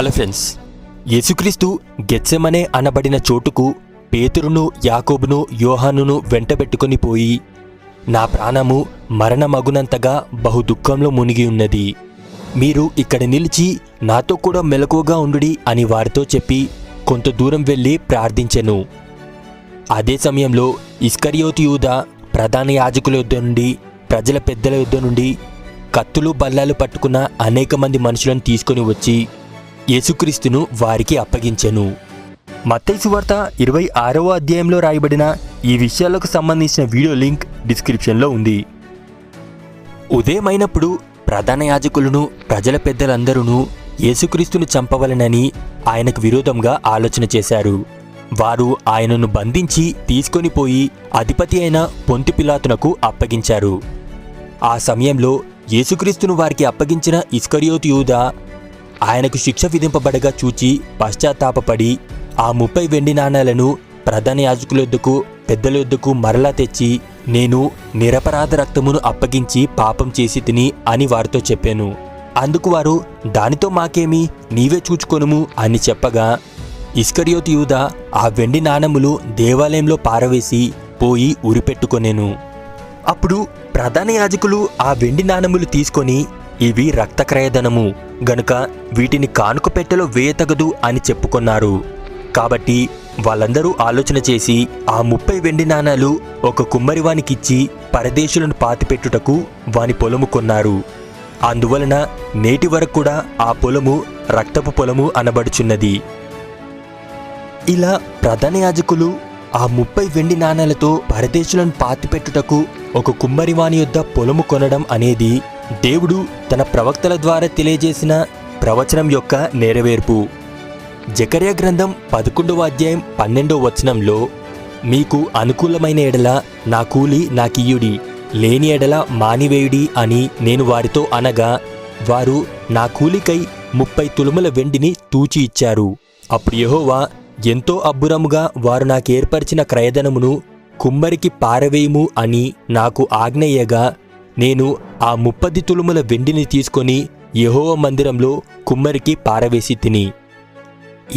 Hello friends యేసుక్రీస్తు గెత్సెమనే అనబడిన చోటుకు పేతురును యాకోబును యోహానును వెంటబెట్టుకొని పోయి నా ప్రాణము మరణమగునంతగా బహు దుఃఖంలో మునిగి ఉన్నది. మీరు ఇక్కడ నిలిచి నాతో కూడా మెలకువగా ఉండుడి అని వారితో చెప్పి కొంత దూరం వెళ్ళి ప్రార్థించెను. అదే సమయంలో ఇస్కరియోతు యూద ప్రధాన యాజకుల యుద్ధ నుండి ప్రజల పెద్దల యుద్ధ నుండి కత్తులు బల్లాలు పట్టుకున్న అనేక మంది మనుషులను తీసుకొని వచ్చి యేసుక్రీస్తును వారికి అప్పగించెను. మత్తైసువార్త ఇరవై ఆరవ అధ్యాయంలో రాయబడిన ఈ విషయాలకు సంబంధించిన వీడియో లింక్ డిస్క్రిప్షన్లో ఉంది. ఉదయమైనప్పుడు ప్రధాన యాజకులను ప్రజల పెద్దలందరూ యేసుక్రీస్తును చంపవలనని ఆయనకు విరోధంగా ఆలోచన చేశారు. వారు ఆయనను బంధించి తీసుకొని పోయి అధిపతి అయిన పొంతి పిలాతునకు అప్పగించారు. ఆ సమయంలో యేసుక్రీస్తును వారికి అప్పగించిన ఇస్కరియోతు యూదా ఆయనకు శిక్ష విధింపబడగా చూచి పశ్చాత్తాపపడి ఆ ముప్పై వెండి నాణాలను ప్రధాన యాజకుల యొద్దకు పెద్దల యొద్దకు మరలా తెచ్చి నేను నిరపరాధ రక్తమును అప్పగించి పాపం చేసి తిని అని వారితో చెప్పాను. అందుకు వారు దానితో మాకేమి నీవే చూచుకొనుము అని చెప్పగా ఇస్కరియోత్ యూద ఆ వెండి నాణములు దేవాలయంలో పారవేసి పోయి ఉరిపెట్టుకొనేను. అప్పుడు ప్రధాన యాజకులు ఆ వెండి నాణములు తీసుకొని ఇవి రక్తక్రయధనము. గనుక వీటిని కానుక పెట్టెలో వేయతగదు అని చెప్పుకున్నారు. కాబట్టి వాళ్ళందరూ ఆలోచన చేసి ఆ ముప్పై వెండి నాణాలు ఒక కుమ్మరివానికిచ్చి పరదేశులను పాతిపెట్టుటకు వాని పొలము కొన్నారు. అందువలన నేటి వరకు కూడా ఆ పొలము రక్తపు పొలము అనబడుచున్నది. ఇలా ప్రధాన యాజకులు ఆ ముప్పై వెండి నాణాలతో పరదేశులను పాతిపెట్టుటకు ఒక కుమ్మరివాని యొద్ద పొలము కొనడం అనేది దేవుడు తన ప్రవక్తల ద్వారా తెలియజేసిన ప్రవచనం యొక్క నెరవేర్పు. జకర్య గ్రంథం పదకొండవ అధ్యాయం పన్నెండవ వచనంలో మీకు అనుకూలమైన ఎడల నా కూలి నాకియుడి లేని ఎడల మానివేయుడి అని నేను వారితో అనగా వారు నా కూలికై ముప్పై తులుముల వెండిని తూచి ఇచ్చారు. అప్పుడు యెహోవా ఎంతో అబ్బురముగా వారు నాకేర్పరిచిన క్రయధనమును కుమ్మరికి పారవేయము అని నాకు ఆజ్ఞయ్యగా నేను ఆ ముప్పది తులుముల వెండిని తీసుకొని యహోవ మందిరంలో కుమ్మరికి పారవేసి తిని.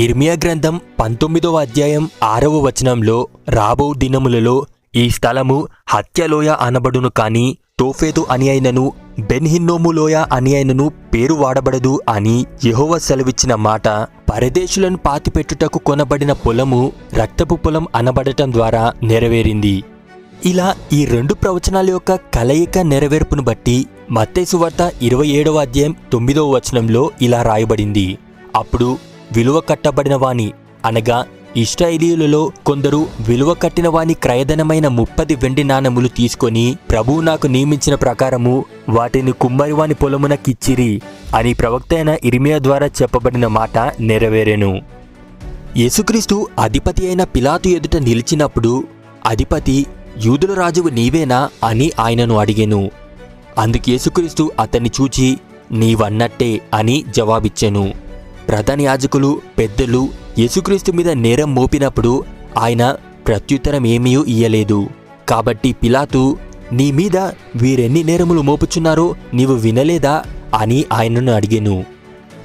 ఇర్మియా గ్రంథం పంతొమ్మిదవ అధ్యాయం ఆరవ వచనంలో రాబో దినములలో ఈ స్థలము హత్యలోయ అనబడును కాని తోఫేదు అని అయినను బెన్హిన్నోములోయ అని అయినను పేరు వాడబడదు అని యహోవ సెలవిచ్చిన మాట పరదేశులను పాతిపెట్టుటకు కొనబడిన పొలము రక్తపు పొలం అనబడటం ద్వారా నెరవేరింది. ఇలా ఈ రెండు ప్రవచనాల యొక్క కలయిక నెరవేర్పును బట్టి మత్తేసు వార్త ఇరవై ఏడవ అధ్యాయం తొమ్మిదవ వచనంలో ఇలా రాయబడింది. అప్పుడు విలువ కట్టబడిన వాణి అనగా ఇష్టాయిలీయులలో కొందరు విలువ కట్టిన వాని క్రయధనమైన ముప్పది వెండి నాణములు తీసుకొని ప్రభువు నాకు నియమించిన ప్రకారము వాటిని కుమ్మరివాని పొలమునకిచ్చిరి అని ప్రవక్త అయిన ఇరిమియా ద్వారా చెప్పబడిన మాట నెరవేరెను. యేసుక్రీస్తు అధిపతి అయిన పిలాతు ఎదుట నిలిచినప్పుడు అధిపతి యూదుల రాజువు నీవేనా అని ఆయనను అడిగెను. అందుకు యేసుక్రీస్తు అతన్ని చూచి నీవన్నట్టే అని జవాబిచ్చెను. ప్రధాన యాజకులు పెద్దలు యేసుక్రీస్తు మీద నేరం మోపినప్పుడు ఆయన ప్రత్యుత్తరం ఏమీ ఇయ్యలేదు. కాబట్టి పిలాతు నీ మీద వీరెన్ని నేరములు మోపుచున్నారో నీవు వినలేదా? అని ఆయనను అడిగాను.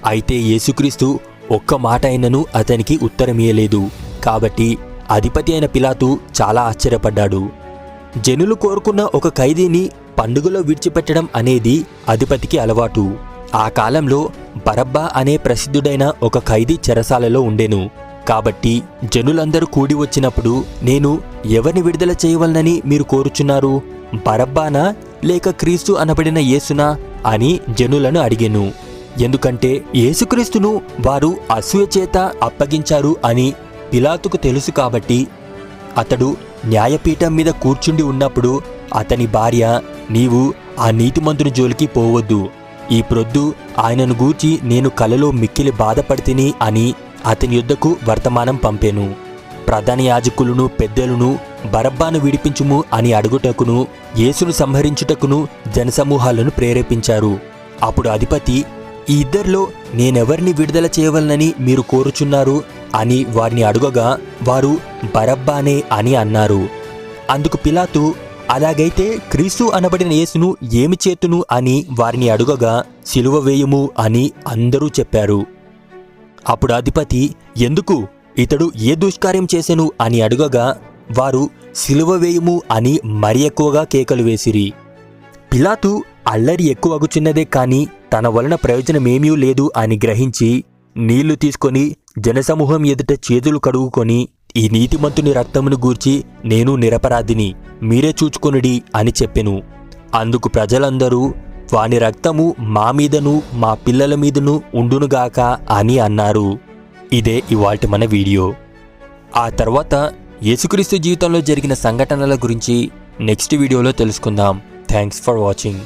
అయితే యేసుక్రీస్తు ఒక్క మాట అయినను అతనికి ఉత్తరమియలేదు కాబట్టి అధిపతి అయిన పిలాతు చాలా ఆశ్చర్యపడ్డాడు. జనులు కోరుకున్న ఒక ఖైదీని పండుగలో విడిచిపెట్టడం అనేది అధిపతికి అలవాటు. ఆ కాలంలో బరబ్బా అనే ప్రసిద్ధుడైన ఒక ఖైదీ చెరసాలలో ఉండెను. కాబట్టి జనులందరూ కూడి వచ్చినప్పుడు నేను ఎవరిని విడుదల చేయవలనని మీరు కోరుచున్నారు? బరబ్బానా? లేక క్రీస్తు అనబడిన యేసునా? అని జనులను అడిగాను. ఎందుకంటే యేసుక్రీస్తును వారు అసూయ చేత అప్పగించారు అని పిలాతుకు తెలుసు కాబట్టి అతడు న్యాయపీఠం మీద కూర్చుండి ఉన్నప్పుడు అతని భార్య నీవు ఆ నీతిమంతుని జోలికి పోవద్దు. ఈ ప్రొద్దు ఆయనను గూర్చి నేను కలలో మిక్కిలి బాధపడితిని అని అతని యుద్ధకు వర్తమానం పంపాను. ప్రధాన యాజకులను పెద్దలను బరబ్బాను విడిపించుము అని అడుగుటకును యేసును సంహరించుటకును జనసమూహాలను ప్రేరేపించారు. అప్పుడు అధిపతి ఈ ఇద్దరిలో నేనెవరిని విడుదల చేయవలనని మీరు కోరుచున్నారు? అని వారిని అడుగగా వారు బరబ్బానే అని అన్నారు. అందుకు పిలాతు అలాగైతే క్రీస్తు అనబడిన యేసును ఏమి చేతును అని వారిని అడుగగా సిలువ వేయుము అని అందరూ చెప్పారు. అప్పుడు అధిపతి ఎందుకు? ఇతడు ఏ దుష్కార్యం చేసెను? అని అడుగగా వారు సిలువ వేయుము అని మరి ఎక్కువగా కేకలు వేసిరి. పిలాతు అల్లరి ఎక్కువగుచున్నదే కాని తన వలన ప్రయోజనమేమీ లేదు అని గ్రహించి నీళ్ళు తీసుకొని జనసమూహం ఎదుట చేతులు కడుగుకొని ఈ నీతిమంతుని రక్తమును గూర్చి నేను నిరపరాధిని మీరే చూచుకొనుడి అని చెప్పెను. అందుకు ప్రజలందరూ వాని రక్తము మా మీదను మా పిల్లల మీదను ఉండునుగాక అని అన్నారు. ఇదే ఇవాల్టి మన వీడియో. ఆ తర్వాత యేసుక్రీస్తు జీవితంలో జరిగిన సంఘటనల గురించి నెక్స్ట్ వీడియోలో తెలుసుకుందాం. Thanks for watching.